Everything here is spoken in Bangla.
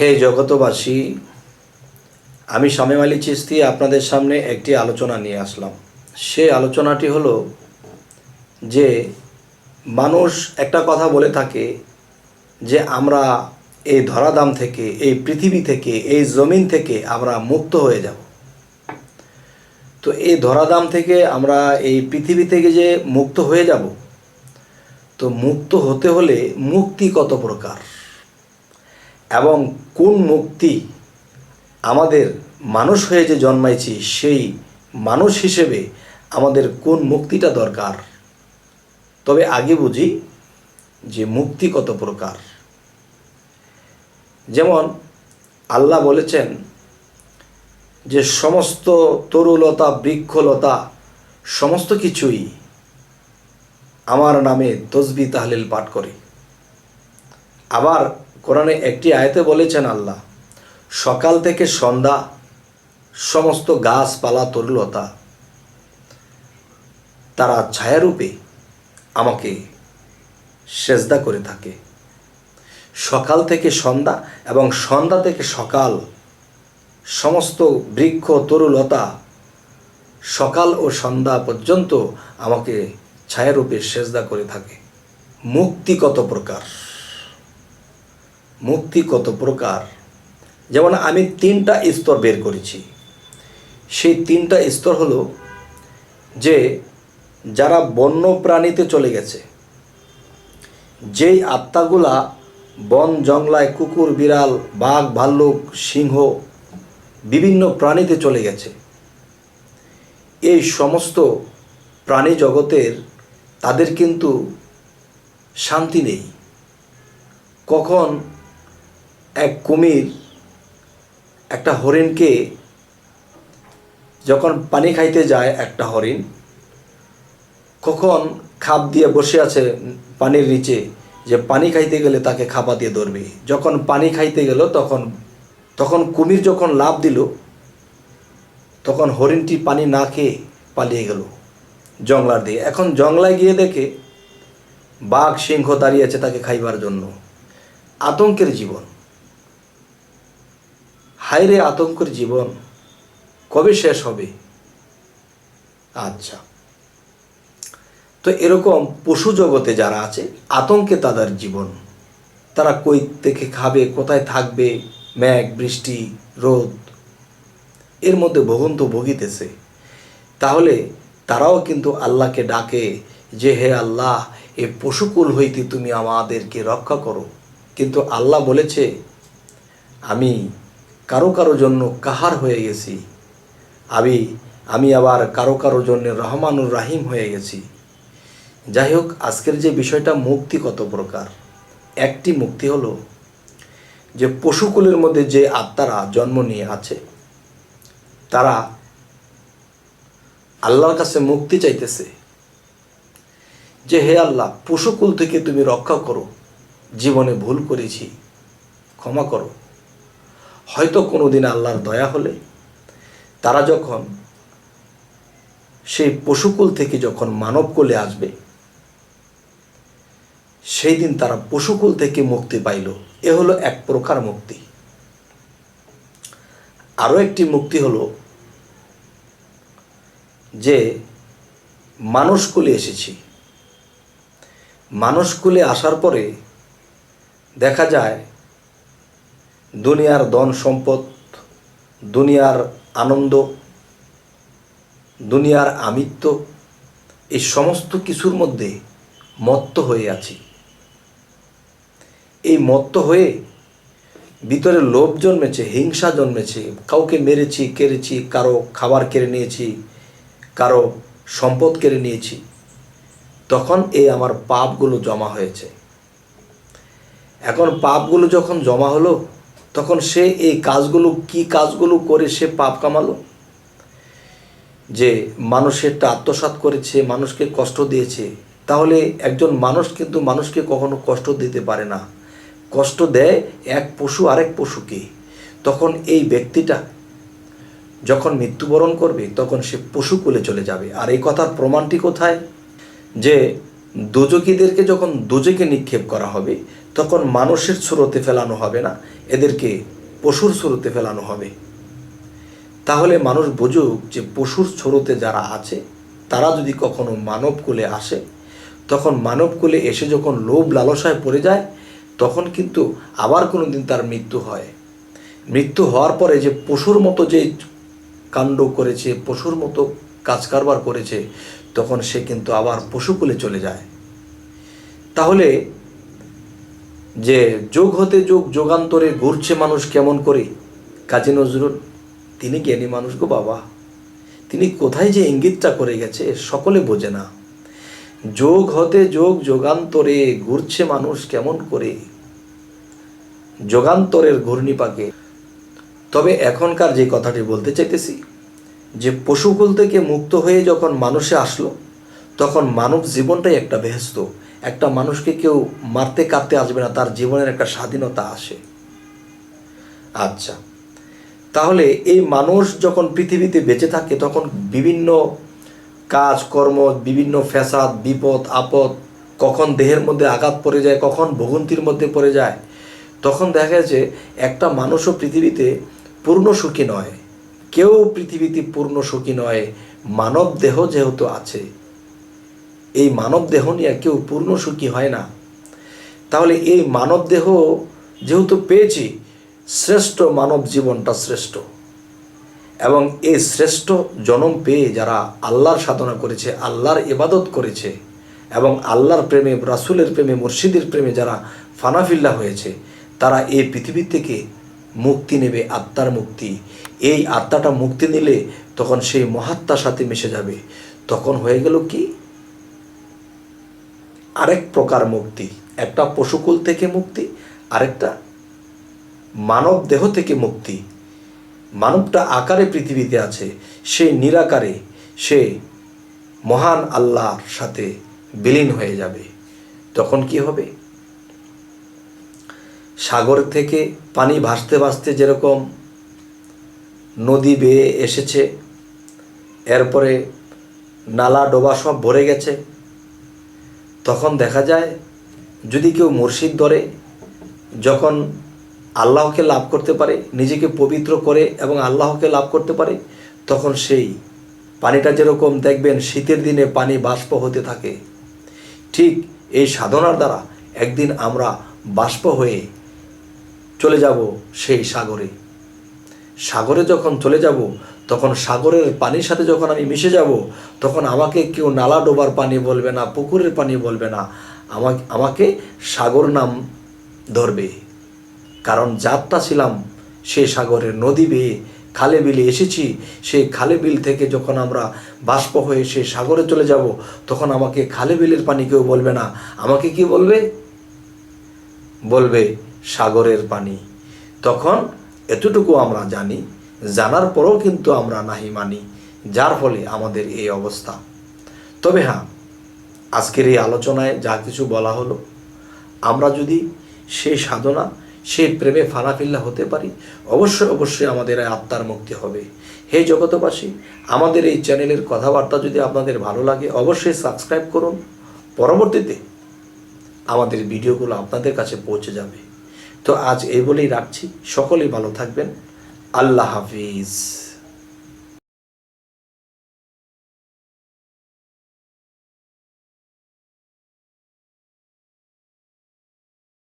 হে জগতবাসী, আমি শামেম আলী চিস্তি আপনাদের সামনে একটি আলোচনা নিয়ে আসলাম। সে আলোচনাটি হলো যে, মানুষ একটা কথা বলে থাকে যে, আমরা এই ধরাধাম থেকে, এই পৃথিবী থেকে, এই জমিন থেকে আমরা মুক্ত হয়ে যাব। তো এই ধরাধাম থেকে আমরা এই পৃথিবী থেকে যে মুক্ত হয়ে যাব, তো মুক্ত হতে হলে মুক্তি কত প্রকার? এবং কোন মুক্তি আমাদের মানুষ হয়ে যে জন্মাইছি, সেই মানুষ হিসেবে আমাদের কোন মুক্তিটা দরকার? তবে আগে বুঝি যে মুক্তি কত প্রকার। যেমন আল্লাহ বলেছেন যে সমস্ত তরুলতা, বৃক্ষলতা, সমস্ত কিছুই আমার নামে তসবি, তাহলিল পাঠ করে। আবার কোরআনে একটি আয়তে বলেছেন আল্লাহ, সকাল থেকে সন্ধ্যা সমস্ত গাছপালা, তরুলতা তারা ছায়ারূপে আমাকে সেজদা করে থাকে। সকাল থেকে সন্ধ্যা এবং সন্ধ্যা থেকে সকাল সমস্ত বৃক্ষ, তরুলতা সকাল ও সন্ধ্যা পর্যন্ত আমাকে ছায়ারূপে সেজদা করে থাকে। মুক্তি কত প্রকার? মুক্তি কত প্রকার? যেমন আমি তিনটা স্তর বের করেছি। সেই তিনটা স্তর হলো যে যারা বন্য প্রাণীতে চলে গেছে, যেই আত্মাগুলা বন, জংলায় কুকুর, বিড়াল, বাঘ, ভাল্লুক, সিংহ বিভিন্ন প্রাণীতে চলে গেছে। এই সমস্ত প্রাণী জগতের তাদের কিন্তু শান্তি নেই। কখন এক কুমির একটা হরিণকে যখন পানি খাইতে যায় একটা হরিণ, কখন খাপ দিয়ে বসে আছে পানির নিচে, যে পানি খাইতে গেলে তাকে খাপা দিয়ে ধরবে। যখন পানি খাইতে গেল, তখন তখন কুমির যখন লাভ দিল, তখন হরিণটি পানি না খেয়ে পালিয়ে গেল জংলার দিয়ে এখন জংলায় গিয়ে দেখে বাঘ সিংহ দাঁড়িয়ে আছে তাকে খাইবার জন্য। আতঙ্কের জীবন। হায়রে আতঙ্কের জীবন কবে শেষ হবে? আচ্ছা। তো এরকম পশু জগতে যারা আছে, আতঙ্কে তাদের জীবন। তারা কই থেকে খাবে, কোথায় থাকবে? মেঘ, বৃষ্টি, রোদ। এর মধ্যে ভগন্ত ভুগিতেছে। তাহলে তারাও কিন্তু আল্লাহকে ডাকে যে, হে আল্লাহ, এ পশুকুল হইতে তুমি আমাদেরকে রক্ষা করো। কিন্তু আল্লাহ বলেছে, আমি কারও কারও জন্য কাহার হয়ে গেছি। আমি আমি আবার কারও কারও জন্য রহমানুর রাহিম হয়ে গেছি। যাই হোক আজকের যে বিষয়টা মুক্তি কত প্রকার? একটি মুক্তি হলো যে পশুকুলের মধ্যে যে আত্মারা জন্ম নিয়ে আছে, তারা আল্লাহর কাছে মুক্তি চাইতেছে। যে হে আল্লাহ, পশুকুল থেকে তুমি রক্ষা করো, জীবনে ভুল করেছি, ক্ষমা করো। হয়তো কোনো দিন আল্লাহর দয়া হলে তারা যখন সেই পশুকুল থেকে যখন মানবকুলে আসবে, সেই দিন তারা পশুকুল থেকে মুক্তি পাইল। এ হলো এক প্রকার মুক্তি। আরও একটি মুক্তি হলো যে মানুষকুলে এসেছি। মানুষকুলে আসার পরে দেখা যায় দুনিয়ার ধন সম্পদ, দুনিয়ার আনন্দ, দুনিয়ার আমিত্ব, এই সমস্ত কিছুর মধ্যে মত্ত হয়ে আছি। এই মত্ত হয়ে ভিতরে লোভ জন্মেছে, হিংসা জন্মেছে, কাউকে মেরেছি, কেড়েছি, কারও খাবার কেড়ে নিয়েছি, কারও সম্পদ কেড়ে নিয়েছি, তখন এই আমার পাপগুলো জমা হয়েছে। এখন পাপগুলো যখন জমা হলো তখন সে এই কাজগুলো, কি কাজগুলো করে সে পাপ কামালো? যে মানুষেরটা আত্মসাৎ করেছে, মানুষকে কষ্ট দিয়েছে। তাহলে একজন মানুষ কিন্তু মানুষকে কখনো কষ্ট দিতে পারে না। কষ্ট দেয় এক পশু আরেক পশুকে। তখন এই ব্যক্তিটা যখন মৃত্যুবরণ করবে, তখন সে পশু পশুকুলে চলে যাবে। আর এই কথার প্রমাণটি কোথায়? যে দুজকিদেরকে যখন দুজকে নিক্ষেপ করা হবে তখন মানুষের স্রোতে ফেলানো হবে না, এদেরকে পশুর স্রোতে ফেলানো হবে। তাহলে মানুষ বুঝুক যে পশুর স্রোতে যারা আছে, তারা যদি কখনো মানব কুলে আসে, তখন মানব কুলে এসে যখন লোভ লালসায় পড়ে যায়, তখন কিন্তু আবার কোনো দিন তার মৃত্যু হয়। মৃত্যু হওয়ার পরে যে পশুর মতো যে কাণ্ড করেছে, পশুর মতো কাজ কারবার করেছে, তখন সে কিন্তু আবার পশুকুলে চলে যায়। তাহলে যে যোগ হতে যোগ, যোগান্তরে ঘুরছে মানুষ কেমন করে? কাজী নজরুল, তিনি জ্ঞানী মানুষ গো বাবা। তিনি কোথায় যে ইঙ্গিতটা করে গেছে, সকলে বোঝে না। যোগ হতে যোগ, যোগান্তরে ঘুরছে মানুষ কেমন করে? যোগান্তরের ঘূর্ণিপাকে। তবে এখনকার যে কথাটি বলতে চাইতেছি, যে পশুকুল থেকে মুক্ত হয়ে যখন মানুষে আসলো, তখন মানব জীবনটাই একটা বেহেস্ত একটা মানুষকে কেউ মারতে কাটতে আসবে না, তার জীবনের একটা স্বাধীনতা আসে। আচ্ছা তাহলে এই মানুষ যখন পৃথিবীতে বেঁচে থাকে, তখন বিভিন্ন কাজ, কর্ম, বিভিন্ন ফ্যাসাদ, বিপদ, আপদ কখন দেহের মধ্যে আঘাত পড়ে যায়, কখন ভোগন্তির মধ্যে পড়ে যায়, তখন দেখা যাচ্ছে একটা মানুষও পৃথিবীতে পূর্ণ সুখী নয়। কেউ পৃথিবীতে পূর্ণ সুখী নয়। মানব দেহ যেহেতু আছে এই মানব দেহ নিয়ে কেউ পূর্ণ সুখী হয় না। তাহলে এই মানব দেহ যেহেতু পেয়েছি, শ্রেষ্ঠ মানব জীবনটা শ্রেষ্ঠ। এবং এই শ্রেষ্ঠ জনম পেয়ে যারা আল্লাহর সাধনা করেছে, আল্লাহর ইবাদত করেছে, এবং আল্লাহর প্রেমে, রাসুলের প্রেমে, মুর্শিদের প্রেমে যারা ফানাফিল্লা হয়েছে, তারা এই পৃথিবী থেকে মুক্তি নেবে, আত্মার মুক্তি। এই আত্মাটা মুক্তি নিলে তখন সেই মহাত্মার সাথে মিশে যাবে। তখন হয়ে গেল কি? আরেক প্রকার মুক্তি। একটা পশুকুল থেকে মুক্তি, আরেকটা মানব দেহ থেকে মুক্তি। মানবটা আকারে পৃথিবীতে আছে, সে নিরাকারে, সে মহান আল্লাহর সাথে বিলীন হয়ে যাবে। তখন কি হবে? সাগর থেকে পানি ভাসতে ভাসতে যেরকম নদী বেয়ে এসেছে, এরপরে নালা ডোবা সব ভরে গেছে তখন দেখা যায়, যদি কেউ মুর্শিদ ধরে, যখন আল্লাহকে লাভ করতে পারে, নিজেকে পবিত্র করে এবং আল্লাহকে লাভ করতে পারে, তখন সেই পানিটা যেরকম দেখবেন শীতের দিনে পানি বাষ্প হতে থাকে। ঠিক এই সাধনার দ্বারা একদিন আমরা বাষ্প হয়ে চলে যাব সেই সাগরে। সাগরে যখন চলে যাব তখন সাগরের পানির সাথে যখন আমি মিশে যাব, তখন আমাকে কেউ নালা ডোবার পানি বলবে না, পুকুরের পানি বলবে না। আমাকে আমাকে সাগর নাম ধরবে। কারণ যাত্রা ছিলাম সে সাগরের নদী বেয়ে, খালে বিলে এসেছি। সেই খালে বিল থেকে যখন আমরা বাষ্প হয়ে সেই সাগরে চলে যাব, তখন আমাকে খালে বিলের পানি কেউ বলবে না। আমাকে কি বলবে? বলবে, সাগরের পানি। তখন এতটুকু আমরা জানি। জানার পরেও কিন্তু আমরা নাহি মানি, যার ফলে আমাদের এই অবস্থা। তবে হ্যাঁ আজকের এই আলোচনায় যা কিছু বলা হলো, আমরা যদি সেই সাধনা সেই প্রেমে ফানাফিল্লা হতে পারি, অবশ্যই অবশ্যই আমাদের আত্মার মুক্তি হবে। হে জগতবাসী আমাদের এই চ্যানেলের কথাবার্তা যদি আপনাদের ভালো লাগে, অবশ্যই সাবস্ক্রাইব করুন। পরবর্তীতে আমাদের ভিডিওগুলো আপনাদের কাছে পৌঁছে যাবে। তো আজ এই বলেই রাখছি। সকলেই ভালো থাকবেন। আল্লাহ হাফিজ।